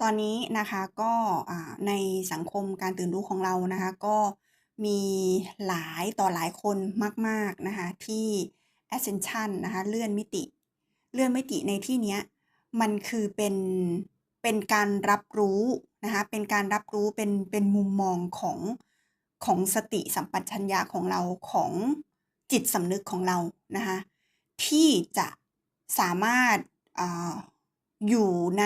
ตอนนี้นะคะก็ในสังคมการตื่นรู้ของเรานะคะ ก็มีหลายต่อหลายคนมาก ๆ นะคะ ที่ Ascension นะคะ เลื่อนมิติ เลื่อนมิติในที่เนี้ยมันคือเป็นเป็นการรับรู้นะคะ เป็นการรับรู้เป็นเป็นมุมมองของของสติสัมปชัญญะของเราของจิตสำนึกของเรานะคะที่จะสามารถอาอยู่ใน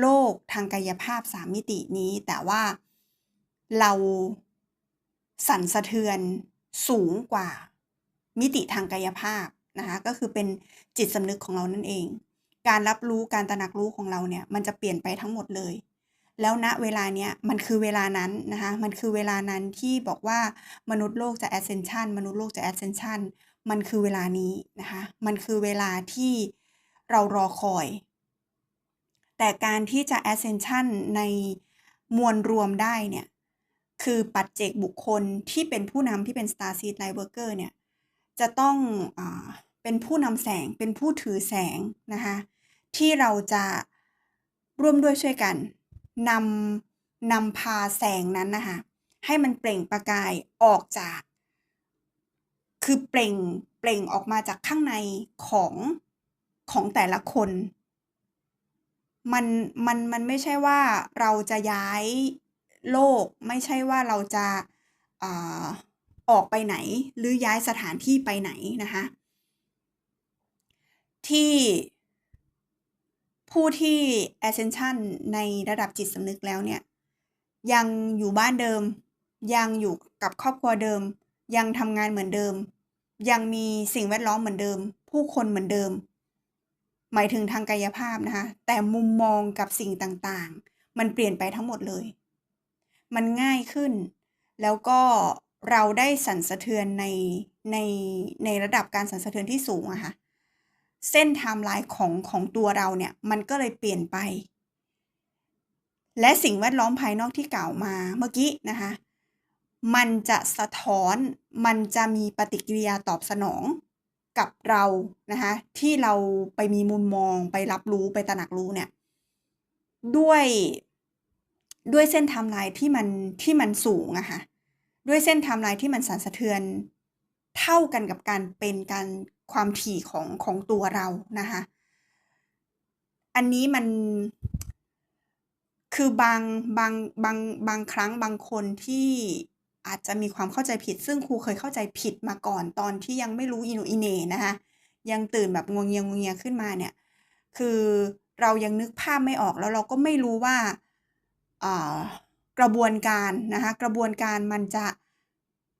โลกทางกายภาพ3มิตินี้ แต่ว่าเราสั่นสะเทือนสูงกว่ามิติทางกายภาพนะคะก็คือเป็นจิตสำนึกของเรานั่นเอง การรับรู้การตระหนักรู้ของเราเนี่ยมันจะเปลี่ยนไปทั้งหมดเลย แล้วณเวลาเนี้ยมันคือเวลานั้นนะคะมันคือเวลานั้นที่บอกว่ามนุษย์โลกจะ Ascension มนุษย์โลกจะ Ascension มันคือเวลานี้นะคะมันคือเวลาที่เรารอคอย แต่การที่จะ Ascension ในมวลรวมได้เนี่ย คือปัจเจกบุคคลที่เป็นผู้นำที่เป็น Starseed Lightworker เนี่ย จะต้องอเป็นผู้นำแสงเป็นผู้ถือแสงนะคะ ที่เราจะร่วมด้วยช่วยกันนำนำพาแสงนั้นนะคะให้มันเปล่งประกายออกจาก คือเปล่งเปล่งออกมาจากข้างในของของแต่ละคน มัน มัน มันไม่ใช่ว่าเราจะย้ายโลก ไม่ใช่ว่าเราจะอ่าออกไปไหน หรือย้ายสถานที่ไปไหนนะคะ ที่ผู้ที่ Ascension ในระดับจิตสำนึกแล้วเนี่ย ยังอยู่บ้านเดิม ยังอยู่กับครอบครัวเดิม ยังทำงานเหมือนเดิม ยังมีสิ่งแวดล้อมเหมือนเดิม ผู้คนเหมือนเดิม หมายถึงทางกายภาพนะคะ แต่มุมมองกับสิ่งต่างๆ มันเปลี่ยนไปทั้งหมดเลย มันง่ายขึ้น แล้วก็เราได้สั่นสะเทือนในในในระดับการสั่นสะเทือนที่สูงอะค่ะ เส้นไทม์ไลน์ของของตัวเราเนี่ยมันก็เลยเปลี่ยนไป และสิ่งแวดล้อมภายนอกที่กล่าวมาเมื่อกี้นะคะ มันจะสะท้อน มันจะมีปฏิกิริยาตอบสนอง กับเรานะคะที่เราไปมีมุมมองไปรับรู้ไปตระหนักรู้เนี่ยด้วยด้วยเส้นไทม์ไลน์ที่มันที่มันสูงอะค่ะด้วยเส้นไทม์ไลน์ที่มันสั่นสะเทือนเท่ากันกับการเป็นการความถี่ของของตัวเรานะคะอันนี้มันคือบางบางบางบางครั้งบางคนที่ อาจจะมีความเข้าใจผิด ซึ่งครูเคยเข้าใจผิดมาก่อนตอนที่ยังไม่รู้อีโหน่อีเนนะคะยังตื่นแบบงัวเงียขึ้นมาเนี่ย คือเรายังนึกภาพไม่ออกแล้วเราก็ไม่รู้ว่าอ่ากระบวนการนะคะกระบวนการมันจะ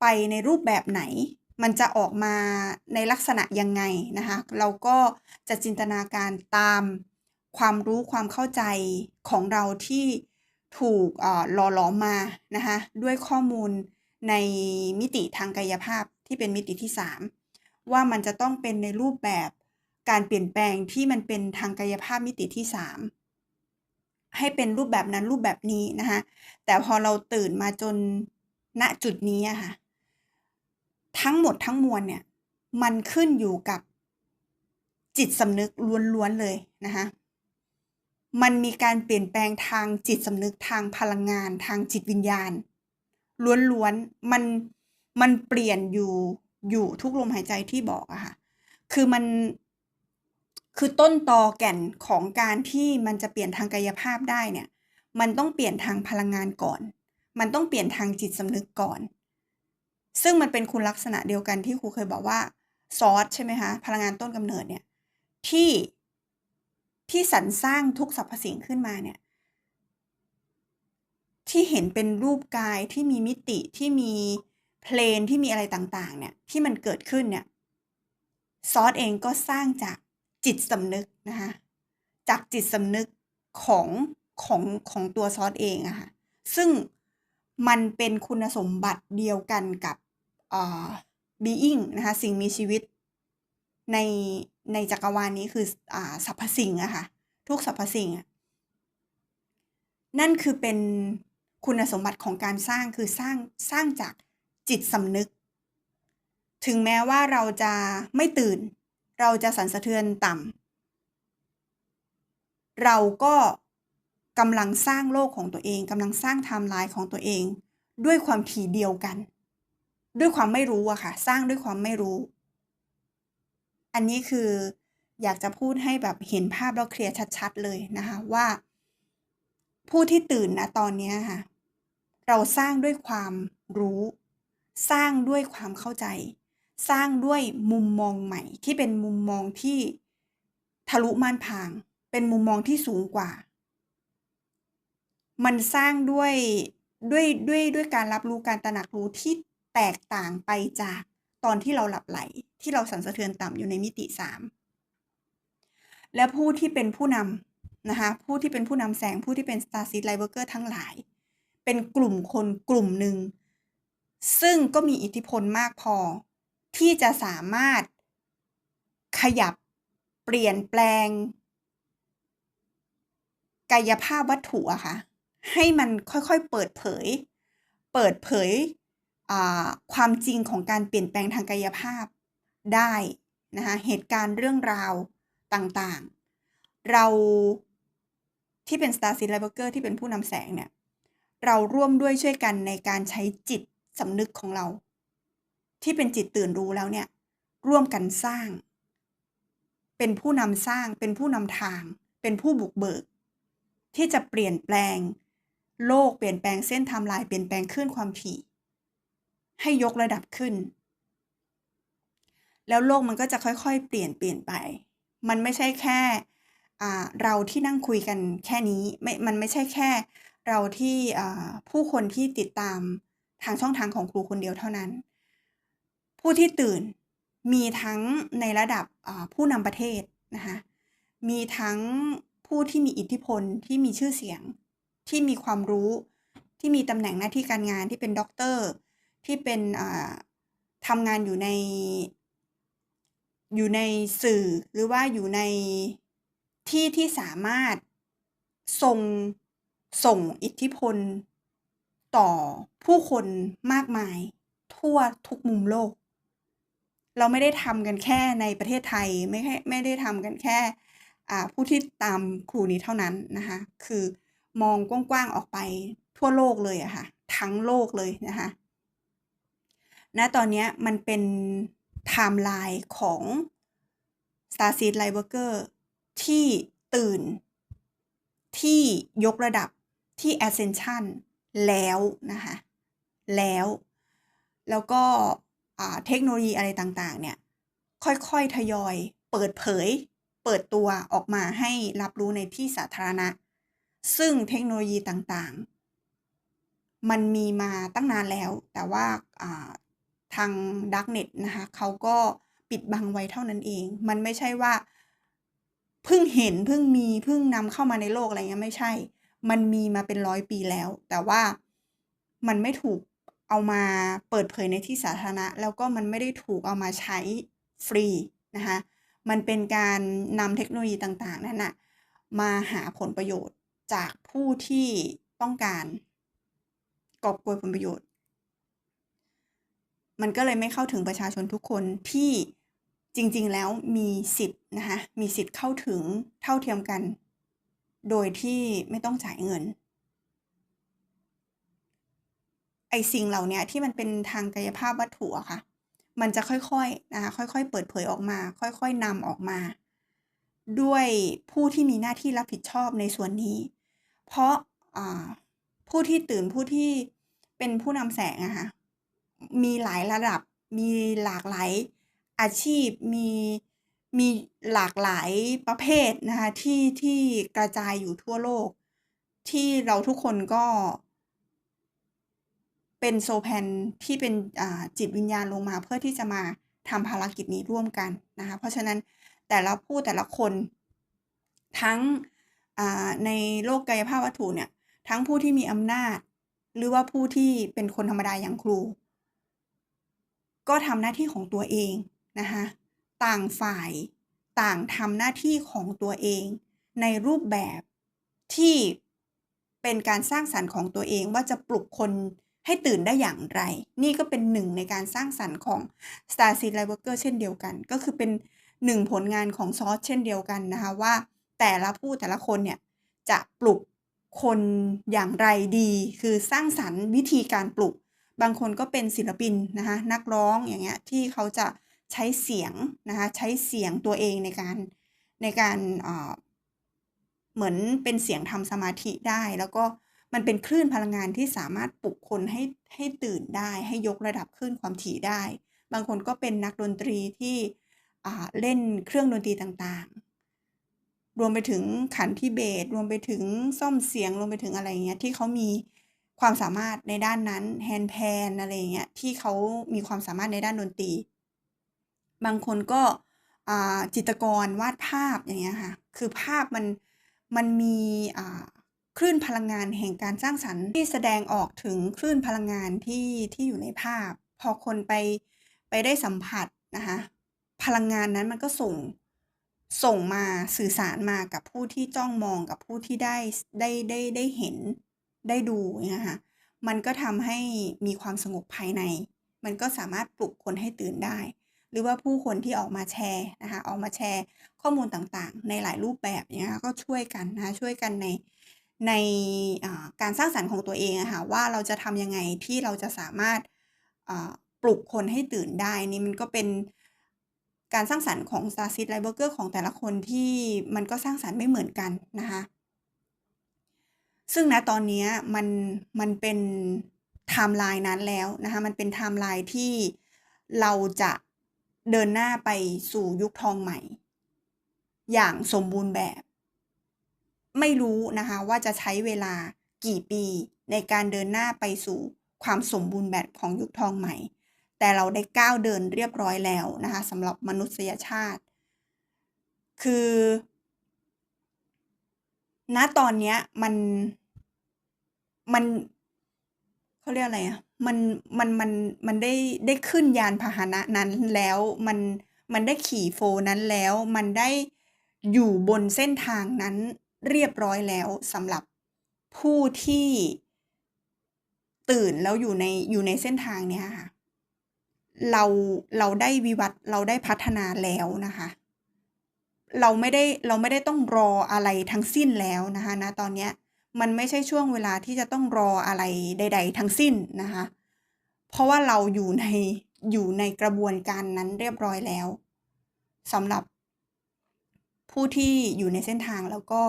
ไปในรูปแบบไหน มันจะออกมาในลักษณะยังไงนะคะเราก็จะจินตนาการตามความรู้ความเข้าใจของเราที่ ถูกอ่าหล่อหลอมมานะคะด้วยข้อมูลในมิติทางกายภาพที่เป็นมิติที่ 3 ว่ามันจะต้องเป็นในรูปแบบการเปลี่ยนแปลงที่มันเป็นทางกายภาพมิติที่ 3 ให้เป็นรูปแบบนั้นรูปแบบนี้นะคะแต่พอเราตื่นมาจนณจุดนี้อะค่ะทั้งหมดทั้งมวลเนี่ยมันขึ้นอยู่กับจิตสำนึกล้วนๆเลยนะคะ มันมีการเปลี่ยนแปลงทางจิตสำนึกทางพลังงานทางจิตวิญญาณ ล้วนๆมันมันเปลี่ยนอยู่อยู่ทุกลมหายใจที่บอกอะค่ะคือมันคือต้นตอแก่นของการที่มันจะเปลี่ยนทางกายภาพได้เนี่ย มันต้องเปลี่ยนทางพลังงานก่อน มันต้องเปลี่ยนทางจิตสำนึกก่อน ซึ่งมันเป็นคุณลักษณะเดียวกันที่ครูเคยบอกว่าซอสใช่ไหมคะพลังงานต้นกำเนิดเนี่ยที่ ที่สรรสร้างทุกสรรพสิ่งขึ้นมาเนี่ย ที่เห็นเป็นรูปกายที่มีมิติที่มีเพลนที่มีอะไรต่างๆ เนี่ย ที่มันเกิดขึ้นเนี่ย ซอสเองก็สร้างจากจิตสำนึกนะคะจากจิตสำนึกของของของตัวซอสเองอะค่ะซึ่งมันเป็นคุณสมบัติเดียวกันกับอ่า being นะคะสิ่งมีชีวิตใน ในจักรวาลนี้คืออ่าสรรพสิ่งอะค่ะ ทุกสรรพสิ่งอะนั่นคือเป็นคุณสมบัติของการสร้างคือสร้างสร้างจากจิตสำนึก ถึงแม้ว่าเราจะไม่ตื่น เราจะสั่นสะเทือนต่ำเราก็กำลังสร้างโลกของตัวเองกำลังสร้างไทม์ไลน์ของตัวเอง ด้วยความถี่เดียวกัน ด้วยความไม่รู้อะค่ะ สร้างด้วยความไม่รู้ อันนี้คืออยากจะพูดให้แบบเห็นภาพแล้วเคลียร์ชัด ๆ เลยนะคะว่า ผู้ที่ตื่นนะตอนนี้ค่ะ เราสร้างด้วยความรู้ สร้างด้วยความเข้าใจ สร้างด้วยมุมมองใหม่ ที่เป็นมุมมองที่ทะลุม่านพาง เป็นมุมมองที่สูงกว่า มันสร้างด้วยด้วยด้วยด้วยการรับรู้การตระหนักรู้ที่แตกต่างไปจาก ตอนที่เราหลับไหล ที่เราสั่นสะเทือนต่ำอยู่ในมิติสามและผู้ที่เป็นผู้นำนะคะผู้ที่เป็นผู้นำแสงผู้ที่เป็น Star Seed Light Worker ทั้งหลาย เป็นกลุ่มคนกลุ่มหนึ่ง ซึ่งก็มีอิทธิพลมากพอ ที่จะสามารถขยับเปลี่ยนแปลง กายภาพวัตถุอะค่ะให้มันค่อยๆเปิดเผย เปิดเผย ความจริงของการเปลี่ยนแปลงทางกายภาพได้นะคะเหตุการณ์เรื่องราวต่างๆ เราที่เป็น Star Seed Light Worker ที่เป็นผู้นำแสงเนี่ย เราร่วมด้วยช่วยกันในการใช้จิตสำนึกของเรา ที่เป็นจิตตื่นรู้แล้วเนี่ย ร่วมกันสร้าง เป็นผู้นำสร้างเป็นผู้นำทาง เป็นผู้บุกเบิก ที่จะเปลี่ยนแปลง โลกเปลี่ยนแปลงเส้นไทม์ไลน์เปลี่ยนแปลงคลื่นความถี่ ให้ยกระดับขึ้น แล้วโลกมันก็จะค่อยๆ เปลี่ยนเปลี่ยนไป มันไม่ใช่แค่เราที่นั่งคุยกันแค่นี้ไม่มันไม่ใช่แค่เราที่ผู้คนที่ติดตามทางช่องทางของครูคนเดียวเท่านั้น ผู้ที่ตื่นมีทั้งในระดับผู้นำประเทศนะคะมีทั้งผู้ที่มีอิทธิพลที่มีชื่อเสียงที่มีความรู้ที่มีตำแหน่งหน้าที่การงานที่เป็นด็อกเตอร์ ที่เป็นทำงานอยู่ใน อยู่ในสื่อหรือว่าอยู่ในที่ที่สามารถส่งส่งอิทธิพลต่อผู้คนมากมาย ทั่วทุกมุมโลก เราไม่ได้ทำกันแค่ในประเทศไทยไม่แค่ไม่ได้ทำกันแค่ผู้ที่ตามครูนี้เท่านั้นนะคะ คือมองกว้างๆออกไปทั่วโลกเลยอะค่ะ ทั้งโลกเลยนะคะ ณตอนนี้มันเป็นไทม์ไลน์ของ Star Seed Light Worker ที่ตื่น ที่ยกระดับที่ ascension แล้วนะคะแล้ว แล้วก็เทคโนโลยีอะไรต่างๆ เนี่ย ค่อยๆ ทยอย เปิดเผย เปิดตัวออกมาให้รับรู้ในที่สาธารณะ ซึ่งเทคโนโลยีต่างๆ มันมีมาตั้งนานแล้ว แต่ว่า ทาง Darknet นะคะเขาก็ปิดบังไว้เท่านั้นเอง มันไม่ใช่ว่าเพิ่งเห็นเพิ่งมีเพิ่งนำเข้ามาในโลกอะไรเงี้ยไม่ใช่ มันมีมาเป็นร้อยปีแล้ว แต่ว่ามันไม่ถูกเอามาเปิดเผยในที่สาธารณะ แล้วก็มันไม่ได้ถูกเอามาใช้ฟรีนะคะมันเป็นการนำเทคโนโลยีต่างๆนั่นนะมาหาผลประโยชน์จากผู้ที่ต้องการกอบโกยผลประโยชน์ มันก็เลยไม่เข้าถึงประชาชนทุกคนที่จริงๆแล้วมีสิทธิ์นะคะมีสิทธิ์เข้าถึงเท่าเทียมกัน โดยที่ไม่ต้องจ่ายเงินไอสิ่งเหล่านี้ที่มันเป็นทางกายภาพวัตถุอะค่ะ มันจะค่อยๆนะคะค่อยๆ เปิดเผยออกมา ค่อยๆนำออกมา ด้วยผู้ที่มีหน้าที่รับผิดชอบในส่วนนี้ เพราะผู้ที่ตื่นผู้ที่เป็นผู้นำแสงอะค่ะ มีหลายระดับ มีหลากหลายอาชีพ มีมีหลากหลายประเภทนะคะที่ที่กระจายอยู่ทั่วโลก ที่เราทุกคนก็เป็นโซแพนที่เป็นจิตวิญญาณลงมาเพื่อที่จะมาทำภารกิจนี้ร่วมกันนะคะเพราะฉะนั้นแต่ละผู้แต่ละคนทั้งในโลกกายภาพวัตถุเนี่ยทั้งผู้ที่มีอำนาจ หรือว่าผู้ที่เป็นคนธรรมดาอย่างครู ก็ทำหน้าที่ของตัวเองนะคะต่างฝ่ายต่างทำหน้าที่ของตัวเอง ในรูปแบบที่เป็นการสร้างสรรค์ของตัวเองว่าจะปลุกคนให้ตื่นได้อย่างไร นี่ก็เป็นหนึ่งในการสร้างสรรค์ของ Star Seed Light Worker เช่นเดียวกัน ก็คือเป็นหนึ่งผลงานของซอสเช่นเดียวกันนะคะ ว่าแต่ละผู้แต่ละคนเนี่ย จะปลุกคนอย่างไรดี คือสร้างสรรค์วิธีการปลุก บางคนก็เป็นศิลปินนะคะนักร้องอย่างเงี้ยที่เขาจะใช้เสียงนะคะใช้เสียงตัวเองในการในการเหมือนเป็นเสียงทำสมาธิได้ แล้วก็มันเป็นคลื่นพลังงานที่สามารถปลุกคนให้ให้ตื่นได้ ให้ยกระดับคลื่นความถี่ได้ บางคนก็เป็นนักดนตรีที่เล่นเครื่องดนตรีต่างๆ รวมไปถึงขันที่เบสรวมไปถึงซ่อมเสียงรวมไปถึงอะไรเงี้ยที่เขามี ความสามารถในด้านนั้นแฮนด์แพนอะไรเงี้ยที่เขามีความสามารถในด้านดนตรี บางคนก็จิตรกรวาดภาพอย่างเงี้ยค่ะคือภาพมันมันมีคลื่นพลังงานแห่งการสร้างสรรค์ที่แสดงออกถึงคลื่นพลังงานที่ที่อยู่ในภาพ พอคนไปไปได้สัมผัสนะคะพลังงานนั้นมันก็ส่งส่งมาสื่อสารมากับผู้ที่จ้องมองกับผู้ที่ได้ได้ได้ได้เห็น ได้ดูเงี้ยค่ะมันก็ทำให้มีความสงบภายใน มันก็สามารถปลุกคนให้ตื่นได้ หรือว่าผู้คนที่ออกมาแชร์นะคะออกมาแชร์ข้อมูลต่างๆ ในหลายรูปแบบเงี้ยค่ะก็ช่วยกันนะคะช่วยกันในในการสร้างสรรค์ของตัวเองอะค่ะว่าเราจะทำยังไงที่เราจะสามารถปลุกคนให้ตื่นได้นี่มันก็เป็นการสร้างสรรค์ของ Starseed Lightworker ของแต่ละคนที่มันก็สร้างสรรค์ไม่เหมือนกันนะคะ ซึ่งณตอนนี้มันมันเป็นไทม์ไลน์นั้นแล้วนะคะมันเป็นไทม์ไลน์ที่เราจะเดินหน้าไปสู่ยุคทองใหม่ อย่างสมบูรณ์แบบ ไม่รู้นะคะว่าจะใช้เวลากี่ปีในการเดินหน้าไปสู่ความสมบูรณ์แบบของยุคทองใหม่ แต่เราได้ก้าวเดินเรียบร้อยแล้วนะคะสำหรับมนุษยชาติ คือ ณตอนนี้มัน มันเขาเรียกอะไรอะ มันมันมันมันได้ได้ขึ้นยานพาหนะนั้นแล้วมันมันได้ขี่โฟนั้นแล้ว มันได้อยู่บนเส้นทางนั้นเรียบร้อยแล้วสำหรับผู้ที่ตื่นแล้วอยู่ในอยู่ในเส้นทางเนี้ยค่ะ เราเราได้วิวัฒเราได้พัฒนาแล้วนะคะ เราไม่ได้เราไม่ได้ต้องรออะไรทั้งสิ้นแล้วนะคะณตอนเนี้ย มันไม่ใช่ช่วงเวลาที่จะต้องรออะไรใด ๆ ทั้งสิ้นนะคะ เพราะว่าเราอยู่ในอยู่ในกระบวนการนั้นเรียบร้อยแล้วสำหรับผู้ที่อยู่ในเส้นทางแล้วก็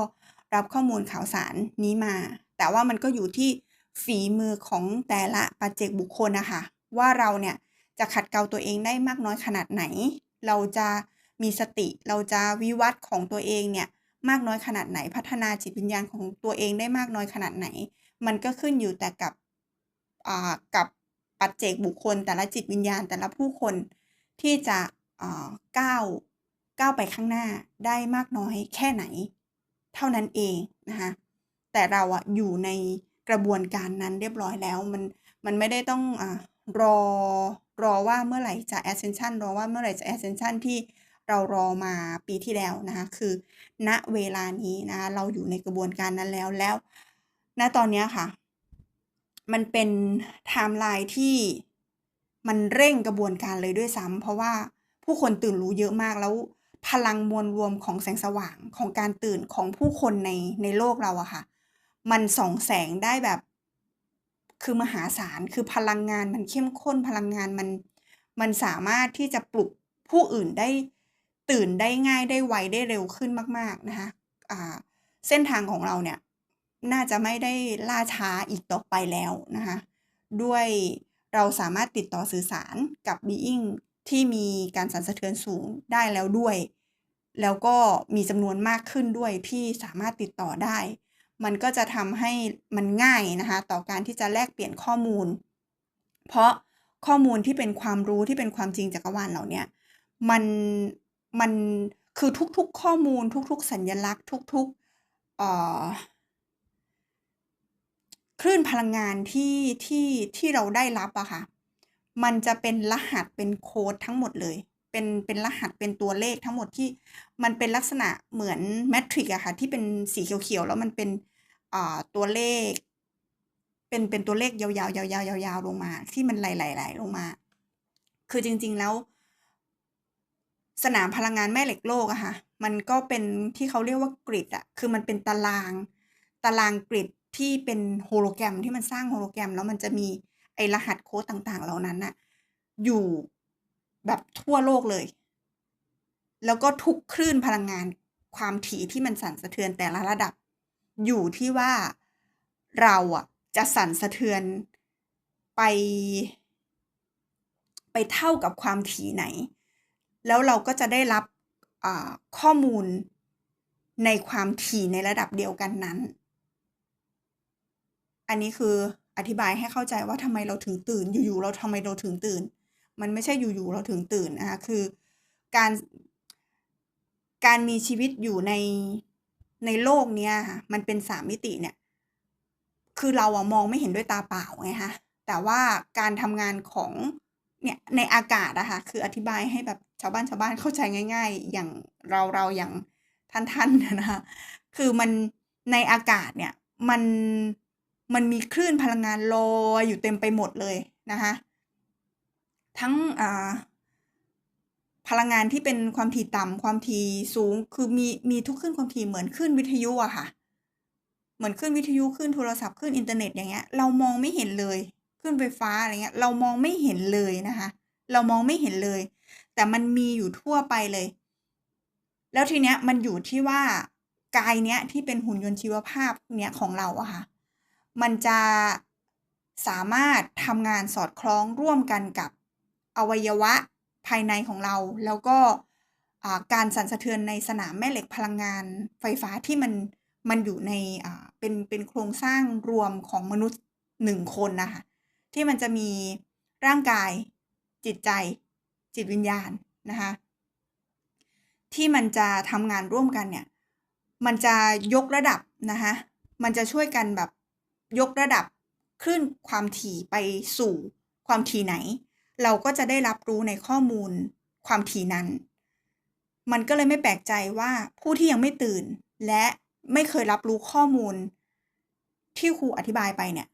รับข้อมูลข่าวสารนี้มา แต่ว่ามันก็อยู่ที่ฝีมือของแต่ละปัจเจกบุคคลนะคะ ว่าเราเนี่ยจะขัดเกลาตัวเองได้มากน้อยขนาดไหน เราจะมีสติ เราจะวิวัฒน์ของตัวเองเนี่ย มากน้อยขนาดไหน พัฒนาจิตวิญญาณของตัวเองได้มากน้อยขนาดไหน มันก็ขึ้นอยู่แต่กับอ่ากับปัจเจกบุคคล แต่ละจิตวิญญาณแต่ละผู้คนที่จะอ่าก้าวก้าวไปข้างหน้าได้มากน้อยแค่ไหน เท่านั้นเองนะคะแต่เราอะอยู่ในกระบวนการนั้นเรียบร้อยแล้ว มันมันไม่ได้ต้องอ่ารอรอว่าเมื่อไหร่จะ Ascension รอว่าเมื่อไหร่จะ Ascension ที่ เรารอมาปีที่แล้วนะคะคือณเวลานี้นะคะเราอยู่ในกระบวนการนั้นแล้วแล้วณตอนนี้ค่ะ มันเป็นไทม์ไลน์ที่มันเร่งกระบวนการเลยด้วยซ้ำเพราะว่าผู้คนตื่นรู้เยอะมากแล้วพลังมวลรวมของแสงสว่างของการตื่นของผู้คนในในโลกเราอะค่ะ มันส่องแสงได้แบบ คือมหาศาลคือพลังงานมันเข้มข้นพลังงานมัน มันสามารถที่จะปลุกผู้อื่นได้ ตื่นได้ง่ายได้ไวได้เร็วขึ้นมาก ๆ นะคะอ่าเส้นทางของเราเนี่ย น่าจะไม่ได้ล่าช้าอีกต่อไปแล้วนะคะด้วยเราสามารถติดต่อสื่อสารกับบีอิงที่มีการสั่นสะเทือนสูงได้แล้วด้วย แล้วก็มีจำนวนมากขึ้นด้วยที่สามารถติดต่อได้ มันก็จะทำให้มันง่ายนะคะ ต่อการที่จะแลกเปลี่ยนข้อมูล เพราะข้อมูลที่เป็นความรู้ที่เป็นความจริงจักรวาลเหล่าเนี้ยมัน มันคือทุกๆข้อมูล ทุก ๆ สัญลักษณ์ ทุกๆเออคลื่นพลังงานที่ที่ที่เราได้รับอะค่ะ มันจะเป็นรหัสเป็นโค้ดทั้งหมดเลย เป็นเป็นรหัสเป็นตัวเลขทั้งหมดที่มันเป็นลักษณะเหมือนแมทริกอะค่ะ ที่เป็นสีเขียวๆแล้วมันเป็นอ่าตัวเลข เป็นเป็นตัวเลขยาวๆยาวๆยาวๆลงมา ที่มันไหลๆๆลงมา คือจริง ๆแล้ว สนามพลังงานแม่เหล็กโลกอะค่ะมันก็เป็นที่เขาเรียกว่า Grid อะคือมันเป็นตาราง ตารางกริดที่เป็นโฮโลแกรมที่มันสร้างโฮโลแกรม แล้วมันจะมีไอรหัสโค้ดต่างๆ เหล่านั้นน่ะอยู่แบบทั่วโลกเลย แล้วก็ทุกคลื่นพลังงานความถี่ที่มันสั่นสะเทือนแต่ละระดับ อยู่ที่ว่าเราอะจะสั่นสะเทือนไป ไปเท่ากับความถี่ไหน แล้วเราก็จะได้รับข้อมูลในความถี่ในระดับเดียวกันนั้น อันนี้คืออธิบายให้เข้าใจว่าทำไมเราถึงตื่น อยู่ๆเราทำไมเราถึงตื่น มันไม่ใช่อยู่ๆเราถึงตื่นนะคะคือการการมีชีวิตอยู่ในในโลกเนี้ยค่ะมันเป็น3มิติเนี่ย คือเราอะมองไม่เห็นด้วยตาเปล่าไงคะแต่ว่าการทำงานของ เนี่ยในอากาศอะคะคืออธิบายให้แบบชาวบ้านๆเข้าใจง่าย ๆ อย่างเราๆอย่างท่านๆนะคะคือมันในอากาศเนี่ยมันมันมีคลื่นพลังงานลอยอยู่เต็มไปหมดเลยนะคะทั้งอ่าพลังงานที่เป็นความถี่ต่ำความถี่สูงคือมีมีทุกคลื่นความถี่เหมือนคลื่นวิทยุอะค่ะ เหมือนคลื่นวิทยุคลื่นโทรศัพท์คลื่นอินเทอร์เน็ตอย่างเงี้ยเรามองไม่เห็นเลย คลื่นไฟฟ้าอะไรเงี้ยเรามองไม่เห็นเลยนะคะ เรามองไม่เห็นเลย แต่มันมีอยู่ทั่วไปเลย แล้วทีเนี้ยมันอยู่ที่ว่ากายเนี้ยที่เป็นหุ่นยนต์ชีวภาพเนี้ยของเราอะค่ะ มันจะสามารถทำงานสอดคล้องร่วมกันกับอวัยวะภายในของเรา แล้วก็อ่าการสั่นสะเทือนในสนามแม่เหล็กพลังงานไฟฟ้าที่มันมันอยู่ในอ่าเป็นเป็นโครงสร้างรวมของมนุษย์1คนนะคะ ที่มันจะมีร่างกาย จิตใจ จิตวิญญาณนะคะที่มันจะทำงานร่วมกันเนี่ยมันจะยกระดับนะคะมันจะช่วยกันแบบยกระดับคลื่นความถี่ไปสู่ความถี่ไหน เราก็จะได้รับรู้ในข้อมูลความถี่นั้น มันก็เลยไม่แปลกใจว่าผู้ที่ยังไม่ตื่น และไม่เคยรับรู้ข้อมูลที่ครูอธิบายไปเนี่ย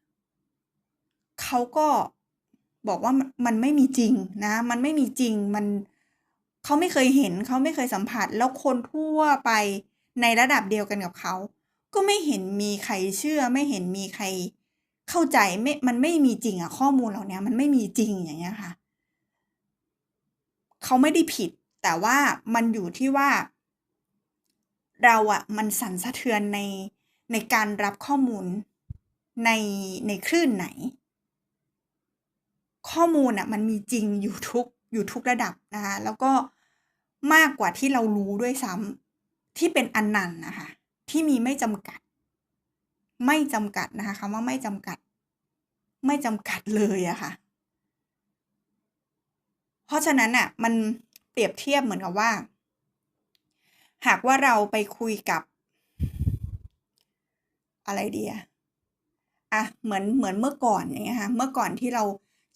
เขาก็บอกว่ามันไม่มีจริงนะ มันไม่มีจริงมันเขาไม่เคยเห็นเขาไม่เคยสัมผัส แล้วคนทั่วไปในระดับเดียวกันกับเขาก็ไม่เห็นมีใครเชื่อ ไม่เห็นมีใครเข้าใจไม่มันไม่มีจริงอะข้อมูลเหล่านี้มันไม่มีจริงอย่างเงี้ยค่ะเขาไม่ได้ผิด แต่ว่ามันอยู่ที่ว่า เราอะมันสั่นสะเทือนในในการรับข้อมูลในในคลื่นไหน ข้อมูลน่ะมันมีจริงอยู่ทุกอยู่ทุกระดับนะคะแล้วก็มากกว่าที่เรารู้ด้วยซ้ำที่เป็นอนันต์น่ะคะที่มีไม่จำกัด ไม่จำกัดนะคะคำว่าไม่จำกัด ไม่จำกัดเลยอะค่ะ เพราะฉะนั้นน่ะมันเปรียบเทียบเหมือนกับว่า หากว่าเราไปคุยกับ อะไรเดีอะอะเหมือนเหมือนเมื่อก่อนอย่างเงี้ยค่ะเมื่อก่อนที่เรา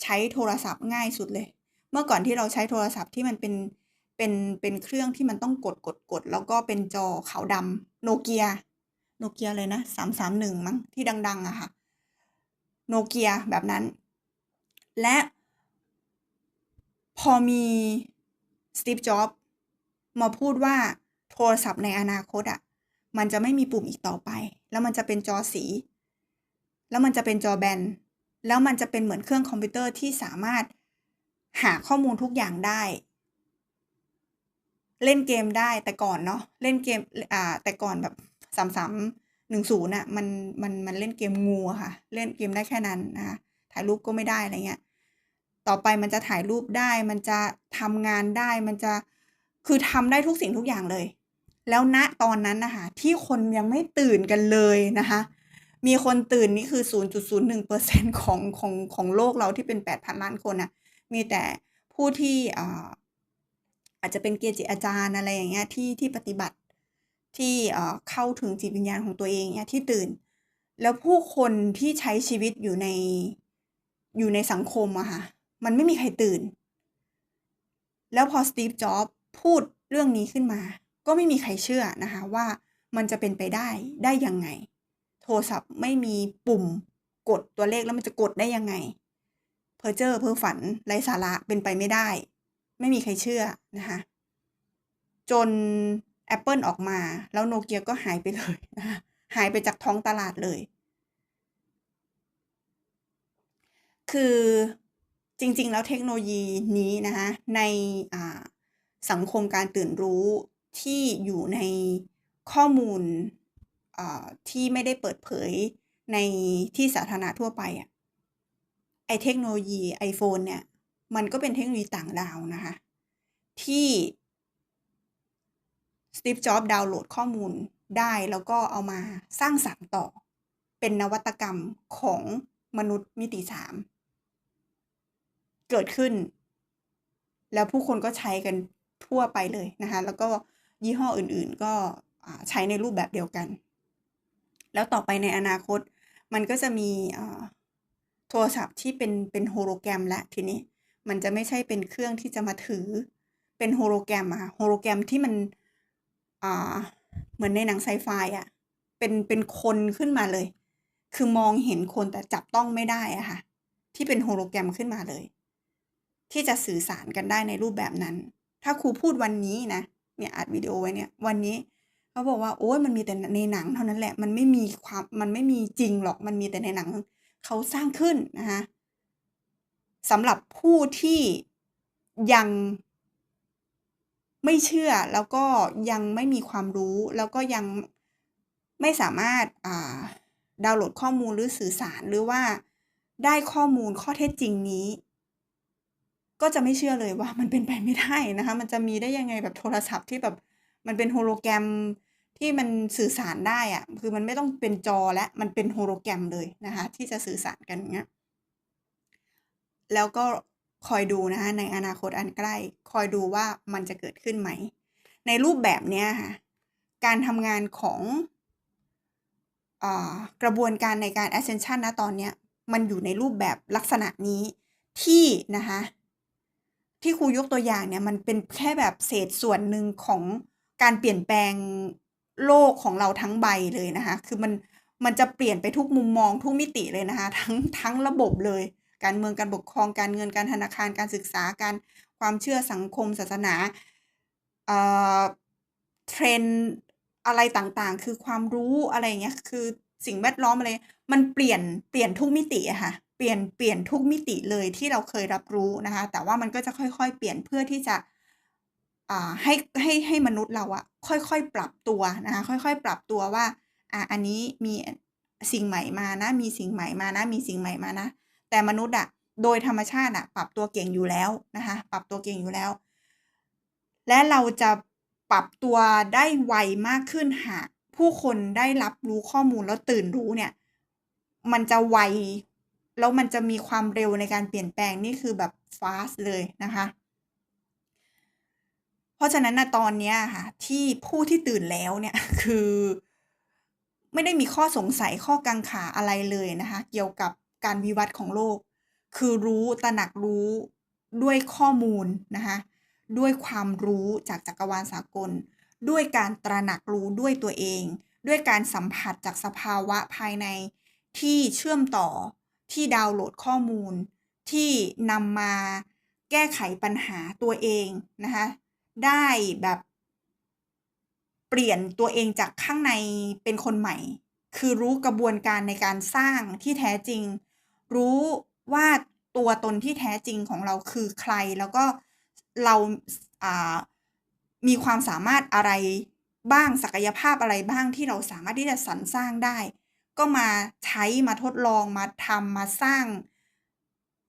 ใช้โทรศัพท์ง่ายสุดเลย เมื่อก่อนที่เราใช้โทรศัพท์ที่มันเป็นเป็นเป็นเครื่องที่มันต้องกดๆๆแล้วก็เป็นจอขาวดำ Nokia Nokia อะไรนะ331มั้งที่ดัง ๆอะค่ะ Nokia แบบนั้น และพอมี Steve Jobs มาพูดว่าโทรศัพท์ในอนาคตอะมันจะไม่มีปุ่มอีกต่อไป แล้วมันจะเป็นจอสี แล้วมันจะเป็นจอแบน แล้วมันจะเป็นเหมือนเครื่องคอมพิวเตอร์ที่สามารถหาข้อมูลทุกอย่างได้ เล่นเกมได้แต่ก่อนเนาะเล่นเกมอ่าแต่ก่อนแบบ3310น่ะมันมันมันเล่นเกมงูค่ะ เล่นเกมได้แค่นั้นนะคะถ่ายรูปก็ไม่ได้อะไรเงี้ยต่อไปมันจะถ่ายรูปได้ มันจะทำงานได้มันจะคือทำได้ทุกสิ่งทุกอย่างเลย แล้วณตอนนั้นนะคะที่คนยังไม่ตื่นกันเลยนะคะ มีคนตื่นนี่คือ 0.01%ของของของโลกเราที่เป็น 8,000 ล้านคนน่ะมีแต่ผู้ที่อาจจะเป็นเกจิอาจารย์อะไรอย่างเงี้ยที่ที่ปฏิบัติที่เข้าถึงจิตวิญญาณของตัวเองเงี้ยที่ตื่น แล้วผู้คนที่ใช้ชีวิตอยู่ในอยู่ในสังคมอะค่ะมันไม่มีใครตื่น แล้วพอ Steve Jobs พูดเรื่องนี้ขึ้นมา ก็ไม่มีใครเชื่อนะคะว่ามันจะเป็นไปได้ได้ยังไง โทรศัพท์ไม่มีปุ่มกดตัวเลขแล้วมันจะกดได้ยังไง เพอเจ้อเพอฝันไร้สาระเป็นไปไม่ได้ ไม่มีใครเชื่อนะคะจนแอปเปิลออกมา แล้ว Nokia ก็หายไปเลยนะคะหายไปจากท้องตลาดเลย คือจริง ๆ แล้วเทคโนโลยีนี้นะคะในสังคมการตื่นรู้ที่อยู่ในข้อมูล ที่ไม่ได้เปิดเผยในที่สาธารณะทั่วไปอะไอเทคโนโลยี iPhone เนี่ย มันก็เป็นเทคโนโลยีต่างดาวนะคะ ที่ Steve Jobs ดาวน์โหลดข้อมูลได้แล้วก็เอามาสร้างสรรค์ต่อ เป็นนวัตกรรมของมนุษย์มิติ3เกิดขึ้น แล้วผู้คนก็ใช้กันทั่วไปเลยนะคะ แล้วก็ยี่ห้ออื่นๆก็ใช้ในรูปแบบเดียวกัน แล้วต่อไปในอนาคต มันก็จะมีโทรศัพท์ที่เป็นเป็นโฮโลแกรมแล้วทีนี้ มันจะไม่ใช่เป็นเครื่องที่จะมาถือเป็นโฮโลแกรมอะค่ะโฮโลแกรมที่มันเหมือนในหนังไซไฟอะเป็นเป็นคนขึ้นมาเลย คือมองเห็นคนแต่จับต้องไม่ได้อะค่ะ ที่เป็นโฮโลแกรมขึ้นมาเลย ที่จะสื่อสารกันได้ในรูปแบบนั้น ถ้าครูพูดวันนี้นะเนี่ยอัดวิดีโอไว้เนี่ย วันนี้ เขาบอกว่าโอ๊ยมันมีแต่ในหนังเท่านั้นแหละ มันไม่มีความมันไม่มีจริงหรอกมันมีแต่ในหนังเขาสร้างขึ้นนะคะสำหรับผู้ที่ยังไม่เชื่อแล้วก็ยังไม่มีความรู้แล้วก็ยังไม่สามารถอ่าดาวน์โหลดข้อมูลหรือสื่อสารหรือว่าได้ข้อมูลข้อเท็จจริงนี้ ก็จะไม่เชื่อเลยว่ามันเป็นไปไม่ได้นะคะ มันจะมีได้ยังไงแบบโทรศัพท์ที่แบบมันเป็นโฮโลแกรม ที่มันสื่อสารได้อะคือมันไม่ต้องเป็นจอแล้วมันเป็นโฮโลแกรมเลยนะคะ ที่จะสื่อสารกันเงี้ยแล้วก็คอยดูนะคะในอนาคตอันใกล้ คอยดูว่ามันจะเกิดขึ้นไหม ในรูปแบบเนี้ยค่ะการทำงานของอ่ากระบวนการในการ Ascension ณตอนเนี้ยมันอยู่ในรูปแบบลักษณะนี้ที่นะคะที่ครูยกตัวอย่างเนี่ยมันเป็นแค่แบบเศษส่วนหนึ่งของการเปลี่ยนแปลง โลกของเราทั้งใบเลยนะคะ คือมันมันจะเปลี่ยนไปทุกมุมมองทุกมิติเลยนะคะ ทั้งทั้งระบบเลย การเมืองการปกครองการเงินการธนาคารการศึกษาการความเชื่อสังคมศาสนาเอ่อ trend อะไรต่างๆ คือความรู้อะไรเงี้ยคือสิ่งแวดล้อมอะไรมันเปลี่ยนเปลี่ยนทุกมิติอะค่ะ เปลี่ยนเปลี่ยนทุกมิติเลยที่เราเคยรับรู้นะคะ แต่ว่ามันก็จะค่อยๆ เปลี่ยนเพื่อที่จะ ให้ให้ให้มนุษย์เราอะค่อยๆปรับตัวนะคะค่อยๆ ปรับตัวว่าอ่าอันนี้มีสิ่งใหม่มานะ มีสิ่งใหม่มานะ มีสิ่งใหม่มานะ แต่มนุษย์อะโดยธรรมชาติอะปรับตัวเก่งอยู่แล้วนะคะปรับตัวเก่งอยู่แล้ว และเราจะปรับตัวได้ไวมากขึ้นหากผู้คนได้รับรู้ข้อมูลแล้วตื่นรู้เนี่ย มันจะไวแล้วมันจะมีความเร็วในการเปลี่ยนแปลงนี่คือแบบฟาสต์เลยนะคะ เพราะฉะนั้นนะตอนเนี้ยค่ะ ที่ผู้ที่ตื่นแล้วเนี่ยคือ ไม่ได้มีข้อสงสัยข้อกังขาอะไรเลยนะคะ เกี่ยวกับการวิวัฒน์ของโลก คือรู้ตระหนักรู้ด้วยข้อมูลนะคะด้วยความรู้จากจักรวาลสากล ด้วยการตระหนักรู้ด้วยตัวเอง ด้วยการสัมผัสจากสภาวะภายในที่เชื่อมต่อที่ดาวน์โหลดข้อมูล ที่นำมาแก้ไขปัญหาตัวเองนะคะ ได้แบบเปลี่ยนตัวเองจากข้างในเป็นคนใหม่ คือรู้กระบวนการในการสร้างที่แท้จริง รู้ว่าตัวตนที่แท้จริงของเราคือใคร แล้วก็เราามีความสามารถอะไรบ้างศักยภาพอะไรบ้างที่เราสามารถที่จะสรรสร้างได้ ก็มาใช้มาทดลองมาทำมาสร้าง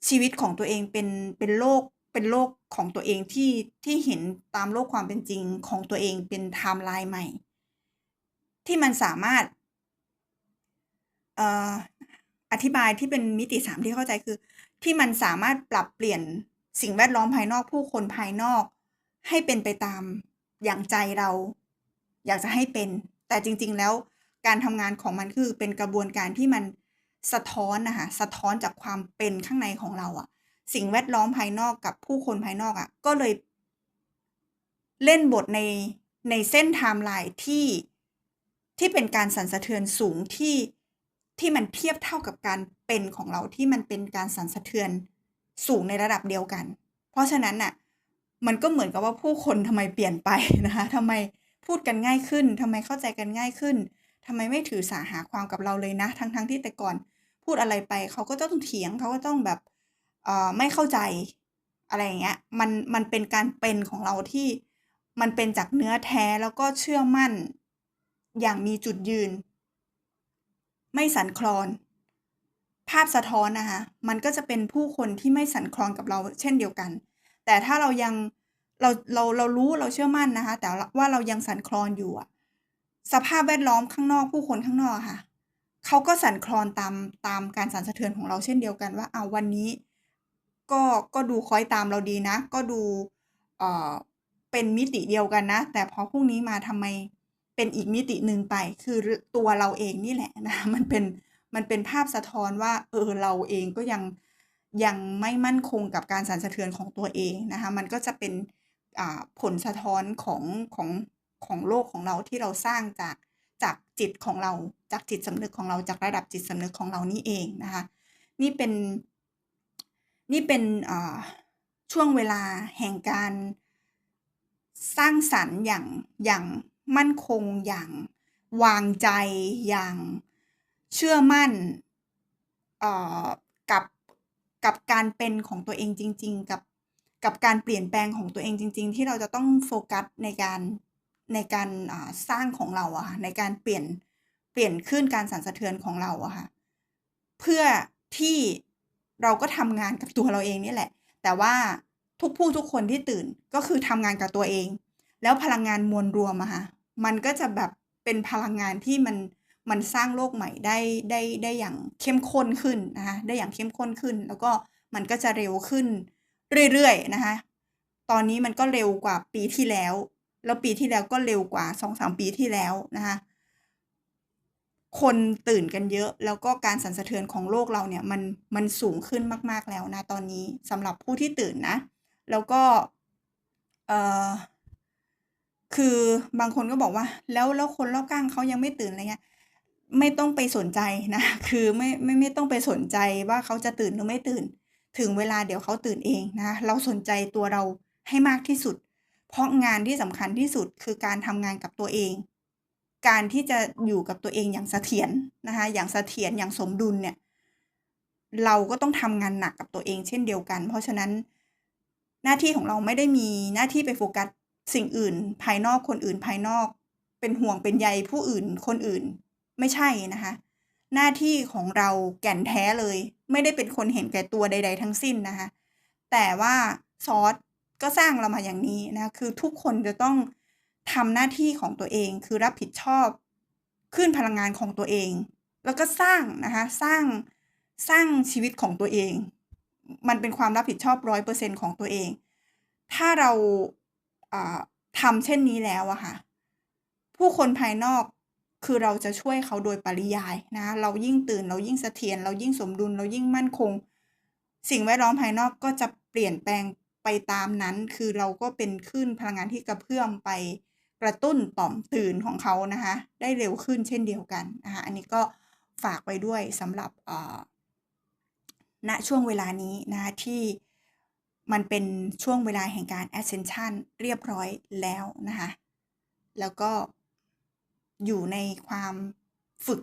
ชีวิตของตัวเองเป็นเป็นโลก เป็นโลกของตัวเองที่ที่เห็นตามโลกความเป็นจริงของตัวเองเป็นไทม์ไลน์ใหม่ ที่มันสามารถออธิบายที่เป็นมิติ3ที่เข้าใจคือ ที่มันสามารถปรับเปลี่ยนสิ่งแวดล้อมภายนอกผู้คนภายนอก ให้เป็นไปตามอย่างใจเรา อยากจะให้เป็น แต่จริง ๆ แล้วการทำงานของมันคือเป็นกระบวนการที่มันสะท้อนนะคะสะท้อนจากความเป็นข้างในของเราอะ สิ่งแวดล้อมภายนอกกับผู้คนภายนอกอะก็เลย เล่นบทในในเส้นไทม์ไลน์ที่ที่เป็นการสั่นสะเทือนสูงที่ที่มันเทียบเท่ากับการเป็นของเราที่มันเป็นการสั่นสะเทือนสูงในระดับเดียวกัน เพราะฉะนั้นน่ะ มันก็เหมือนกับว่าผู้คนทำไมเปลี่ยนไปนะคะทำไมพูดกันง่ายขึ้นทำไมเข้าใจกันง่ายขึ้นทำไมไม่ถือสาหาความกับเราเลยนะ ทั้งๆที่แต่ก่อนพูดอะไรไป เขาก็ต้องเถียงเขาก็ต้องแบบ ไม่เข้าใจอะไรอย่างเงี้ยมันมันเป็นการเป็นของเราที่มันเป็นจากเนื้อแท้แล้วก็เชื่อมั่น อย่างมีจุดยืน ไม่สั่นคลอน ภาพสะท้อนนะคะมันก็จะเป็นผู้คนที่ไม่สั่นคลอนกับเราเช่นเดียวกัน แต่ถ้าเรายังเราเราเรารู้เราเชื่อมั่นนะคะ แต่ว่าเรายังสั่นคลอนอยู่อะสภาพแวดล้อมข้างนอกผู้คนข้างนอกค่ะเขาก็สั่นคลอนตามตามการสั่นสะเทือนของเราเช่นเดียวกันว่าเอาวันนี้ ก็ก็ดูคอยตามเราดีนะ ก็ดูเอ่อเป็นมิติเดียวกันนะ แต่พอพรุ่งนี้มาทำไมเป็นอีกมิติหนึ่งไปคือตัวเราเองนี่แหละนะคะมันเป็นมันเป็นภาพสะท้อนว่าเออเราเองก็ยังยังไม่มั่นคงกับการสั่นสะเทือนของตัวเองนะคะมันก็จะเป็นอ่าผลสะท้อนของของของโลกของเราที่เราสร้างจากจากจิตของเราจากจิตสำนึกของเราจากระดับจิตสำนึกของเรานี่เองนะคะนี่เป็น นี่เป็นช่วงเวลาแห่งการสร้างสรรค์อย่างอย่างมั่นคงอย่างวางใจอย่างเชื่อมั่นกับกับการเป็นของตัวเองจริง ๆ กับกับการเปลี่ยนแปลงของตัวเองจริง ๆ ที่เราจะต้องโฟกัสในการในการสร้างของเราอะค่ะในการเปลี่ยนเปลี่ยนคลื่นการสั่นสะเทือนของเราอะค่ะเพื่อที่ เราก็ทำงานกับตัวเราเองนี่แหละ แต่ว่าทุกผู้ทุกคนที่ตื่นก็คือทำงานกับตัวเอง แล้วพลังงานมวลรวมอะค่ะมันก็จะแบบเป็นพลังงานที่มันมันสร้างโลกใหม่ได้ได้ได้อย่างเข้มข้นขึ้นนะคะได้อย่างเข้มข้นขึ้น แล้วก็มันก็จะเร็วขึ้นเรื่อยๆนะคะตอนนี้มันก็เร็วกว่าปีที่แล้ว แล้วปีที่แล้วก็เร็วกว่า2-3ปีที่แล้วนะคะ คนตื่นกันเยอะ แล้วก็การสั่นสะเทือนของโลกเราเนี่ยมันมันสูงขึ้นมาก ๆแล้วนะตอนนี้สำหรับผู้ที่ตื่นนะ แล้วก็เอ่อคือบางคนก็บอกว่า แล้วแล้วคนรอบข้างเขายังไม่ตื่นอะไรเงี้ยไม่ต้องไปสนใจนะ คือไม่ไม่ไม่ต้องไปสนใจว่าเขาจะตื่นหรือไม่ตื่น ถึงเวลาเดี๋ยวเขาตื่นเองนะคะเราสนใจตัวเราให้มากที่สุด เพราะงานที่สำคัญที่สุดคือการทำงานกับตัวเอง การที่จะอยู่กับตัวเองอย่างเสถียรนะคะอย่างเสถียรอย่างสมดุลเนี่ยเราก็ต้องทำงานหนักกับตัวเองเช่นเดียวกัน เพราะฉะนั้นหน้าที่ของเราไม่ได้มีหน้าที่ไปโฟกัสสิ่งอื่น ภายนอกคนอื่นภายนอก เป็นห่วงเป็นใยผู้อื่นคนอื่นไม่ใช่นะคะ หน้าที่ของเราแก่นแท้เลย ไม่ได้เป็นคนเห็นแก่ตัวใด ๆ ทั้งสิ้นนะคะ แต่ว่าซอสก็สร้างเรามาอย่างนี้นะคือทุกคนจะต้อง ทำหน้าที่ของตัวเอง คือรับผิดชอบคลื่นพลังงานของตัวเอง แล้วก็สร้างนะคะสร้างสร้างชีวิตของตัวเอง มันเป็นความรับผิดชอบ100%ของตัวเอง ถ้าเราอ่าทำเช่นนี้แล้วอะค่ะ ผู้คนภายนอกคือเราจะช่วยเขาโดยปริยายนะ เรายิ่งตื่นเรายิ่งเสถียรเรายิ่งสมดุลเรายิ่งมั่นคง สิ่งแวดล้อมภายนอกก็จะเปลี่ยนแปลงไปตามนั้น คือเราก็เป็นคลื่นพลังงานที่กระเพื่อมไป กระตุ้นต่อมตื่นของเขานะคะ ได้เร็วขึ้นเช่นเดียวกันนะคะอันนี้ก็ฝากไว้ด้วยสำหรับอ่อณช่วงเวลานี้นะคะที่มันเป็นช่วงเวลาแห่งการ Ascension เรียบร้อยแล้วนะคะแล้วก็อยู่ในความฝึก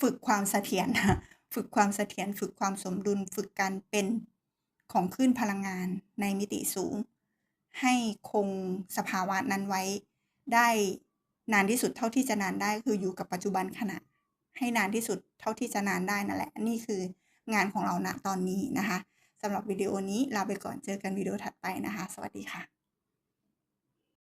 ฝึกความเสถียรฝึกความเสถียรฝึกความสมดุลฝึกการเป็นของคลื่นพลังงานในมิติสูง ให้คงสภาวะนั้นไว้ ได้นานที่สุดเท่าที่จะนานได้ คืออยู่กับปัจจุบันขณะ ให้นานที่สุดเท่าที่จะนานได้นั่นแหละ นี่คืองานของเราณตอนนี้นะคะสำหรับวิดีโอนี้ลาไปก่อนเจอกันวิดีโอถัดไปนะคะ สวัสดีค่ะ